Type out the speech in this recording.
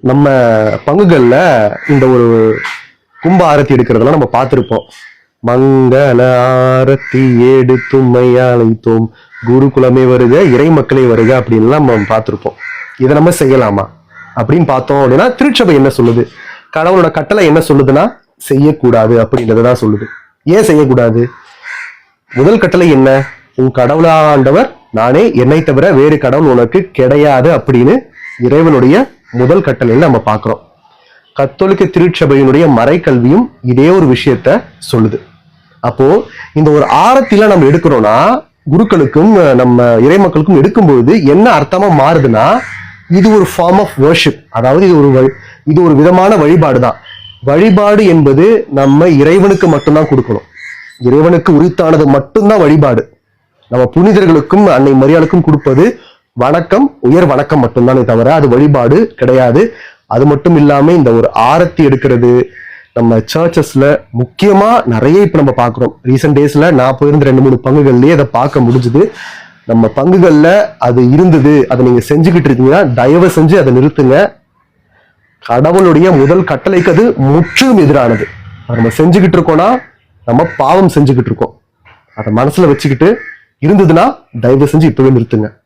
நம்ம பங்குகளில் இந்த ஒரு கும்ப ஆரத்தி எடுக்கிறதெல்லாம் நம்ம பார்த்திருப்போம். மங்கள ஆரத்தி ஏடு தும்மை அழைத்தோம். குருகுலமே வருக இறை மக்களே வருக அப்படின்லாம் நம்ம பார்த்திருப்போம். இதை நம்ம செய்யலாமா? அப்படின்னு பார்த்தோம் அப்படின்னா திருச்சபை என்ன சொல்லுது? கடவுளோட கட்டளை என்ன சொல்லுதுன்னா செய்யக்கூடாது அப்படின்றத தான் சொல்லுது. ஏன் செய்யக்கூடாது? முதல் கட்டளை என்ன? உன் கடவுளாண்டவர் நானே என்னை தவிர வேறு கடவுள் உனக்கு கிடையாது அப்படின்னு இறைவனுடைய முதல் கட்டளையில நம்ம பார்க்கிறோம். கத்தோலிக்க திருச்சபையினுடைய மறைக்கல்வியும் இதே ஒரு விஷயத்த சொல்லுது. அப்போ இந்த ஒரு ஆரத்தில நம்ம எடுக்கிறோம்னா குருக்களுக்கும் நம்ம நம்ம இறைமக்களுக்கும் எடுக்கும்பொழுது என்ன அர்த்தமா மாறுதுன்னா இது ஒரு ஃபார்ம் ஆஃப் worship. அதாவது இது ஒரு வழி- இது ஒரு விதமான வழிபாடு தான். வழிபாடு என்பது நம்ம இறைவனுக்கு மட்டும்தான் கொடுக்கணும். இறைவனுக்கு உரித்தானது மட்டும்தான் வழிபாடு. நம்ம புனிதர்களுக்கும் அன்னை மரியாளுக்கும் கொடுப்பது வணக்கம் உயர் வணக்கம் மட்டும்தானே தவிர அது வழிபாடு கிடையாது. அது மட்டும் இல்லாம இந்த ஒரு ஆரத்தி எடுக்கிறது நம்ம சர்ச்சஸ்ல முக்கியமா நிறைய இப்ப நம்ம பாக்குறோம் ரீசெண்ட் டேஸ்ல நான் போயிருந்த ரெண்டு மூணு பங்குகள்லயே அதை பார்க்க முடிஞ்சுது. நம்ம பங்குகள்ல அது இருந்தது அதை நீங்க செஞ்சுக்கிட்டு இருக்கீங்கன்னா தயவு செஞ்சு அதை நிறுத்துங்க. கடவுளுடைய முதல் கட்டளைக்கு அது முற்றிலும் எதிரானது. அதை நம்ம செஞ்சுக்கிட்டு இருக்கோம்னா நம்ம பாவம் செஞ்சுக்கிட்டு இருக்கோம். அதை மனசுல வச்சுக்கிட்டு இருந்ததுன்னா தயவு செஞ்சு இப்பவே நிறுத்துங்க.